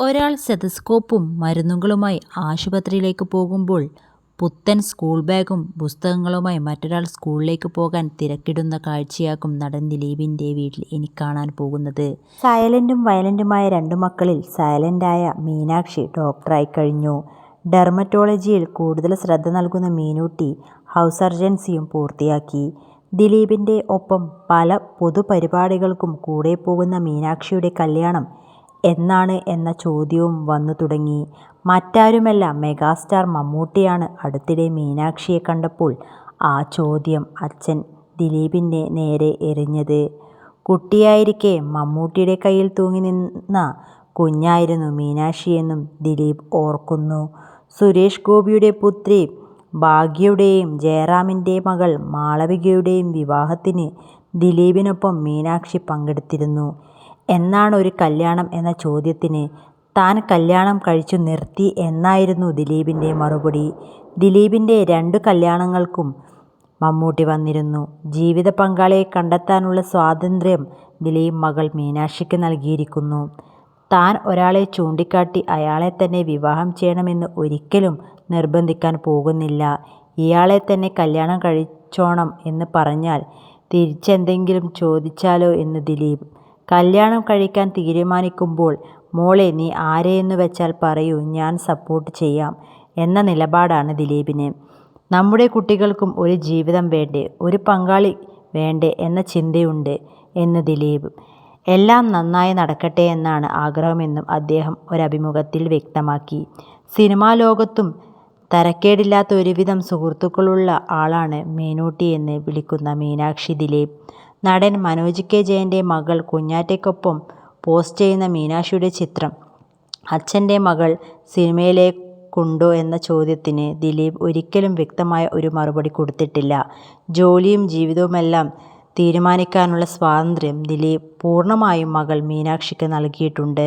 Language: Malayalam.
ഒരാൾ സെതസ്കോപ്പും മരുന്നുകളുമായി ആശുപത്രിയിലേക്ക് പോകുമ്പോൾ പുത്തൻ സ്കൂൾ ബാഗും പുസ്തകങ്ങളുമായി മറ്റൊരാൾ സ്കൂളിലേക്ക് പോകാൻ തിരക്കിടുന്ന കാഴ്ചയാകും നടൻ ദിലീപിന്റെ വീട്ടിൽ എനിക്ക് കാണാൻ പോകുന്നത്. സൈലന്റും വയലന്റുമായ രണ്ടു മക്കളിൽ സൈലന്റായ മീനാക്ഷി ഡോക്ടറായി കഴിഞ്ഞു. ഡെർമറ്റോളജിയിൽ കൂടുതൽ ശ്രദ്ധ നൽകുന്ന മീനൂട്ടി ഹൗസ് സർജൻസിയും പൂർത്തിയാക്കി. ദിലീപിന്റെ ഒപ്പം പല പൊതുപരിപാടികൾക്കും കൂടെ പോകുന്ന മീനാക്ഷിയുടെ കല്യാണം എന്നാണ് എന്ന ചോദ്യവും വന്നു തുടങ്ങി. മറ്റാരുമല്ല മെഗാസ്റ്റാർ മമ്മൂട്ടിയാണ് അടുത്തിടെ മീനാക്ഷിയെ കണ്ടപ്പോൾ ആ ചോദ്യം അച്ഛൻ ദിലീപിന്റെ നേരെ എറിഞ്ഞത്. കുട്ടിയായിരിക്കെ മമ്മൂട്ടിയുടെ കയ്യിൽ തൂങ്ങി നിന്ന കുഞ്ഞായിരുന്നു മീനാക്ഷിയെന്നും ദിലീപ് ഓർക്കുന്നു. സുരേഷ് ഗോപിയുടെ പുത്രി ഭാഗ്യയുടെയും ജയറാമിന്റെ മകൾ മാളവികയുടെയും വിവാഹത്തിന് ദിലീപിനൊപ്പം മീനാക്ഷി പങ്കെടുത്തിരുന്നു. എന്നാണൊരു കല്യാണം എന്ന ചോദ്യത്തിന് താൻ കല്യാണം കഴിച്ചു നിർത്തി എന്നായിരുന്നു ദിലീപിന്റെ മറുപടി. ദിലീപിന്റെ രണ്ട് കല്യാണങ്ങൾക്കും മമ്മൂട്ടി വന്നിരുന്നു. ജീവിത പങ്കാളിയെ കണ്ടെത്താനുള്ള സ്വാതന്ത്ര്യം ദിലീപ് മകൾ മീനാക്ഷിക്ക് നൽകിയിരിക്കുന്നു. താൻ ഒരാളെ ചൂണ്ടിക്കാട്ടി അയാളെ തന്നെ വിവാഹം ചെയ്യണമെന്ന് ഒരിക്കലും നിർബന്ധിക്കാൻ പോകുന്നില്ല. ഇയാളെ തന്നെ കല്യാണം കഴിച്ചോണം എന്ന് പറഞ്ഞാൽ തിരിച്ചെന്തെങ്കിലും ചോദിച്ചാലോ എന്ന് ദിലീപ്. കല്യാണം കഴിക്കാൻ തീരുമാനിക്കുമ്പോൾ മോളെ നീ ആരെയെന്നു വെച്ചാൽ പറയൂ ഞാൻ സപ്പോർട്ട് ചെയ്യാം എന്ന നിലപാടാണ് ദിലീപിന്. നമ്മുടെ കുട്ടികൾക്കും ഒരു ജീവിതം വേണ്ടേ ഒരു പങ്കാളി വേണ്ടേ എന്ന ചിന്തയുണ്ട് എന്ന് ദിലീപ്. എല്ലാം നന്നായി നടക്കട്ടെ എന്നാണ് ആഗ്രഹമെന്നും അദ്ദേഹം ഒരഭിമുഖത്തിൽ വ്യക്തമാക്കി. സിനിമാ ലോകത്തും തരക്കേടില്ലാത്ത ഒരുവിധം സുഹൃത്തുക്കളുള്ള ആളാണ് മീനൂട്ടി എന്ന് വിളിക്കുന്ന മീനാക്ഷി ദിലീപ്. നടൻ മനോജ് കെ ജയന്റെ മകൾ കുഞ്ഞാറ്റയ്ക്കൊപ്പം പോസ്റ്റ് ചെയ്യുന്ന മീനാക്ഷിയുടെ ചിത്രം അച്ഛന്റെ മകൾ സിനിമയിലേക്കുണ്ടോ എന്ന ചോദ്യത്തിന് ദിലീപ് ഒരിക്കലും വ്യക്തമായ ഒരു മറുപടി കൊടുത്തിട്ടില്ല. ജോലിയും ജീവിതവുമെല്ലാം തീരുമാനിക്കാനുള്ള സ്വാതന്ത്ര്യം ദിലീപ് പൂർണമായും മകൾ മീനാക്ഷിക്ക് നൽകിയിട്ടുണ്ട്.